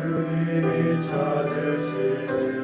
주님이 찾으시는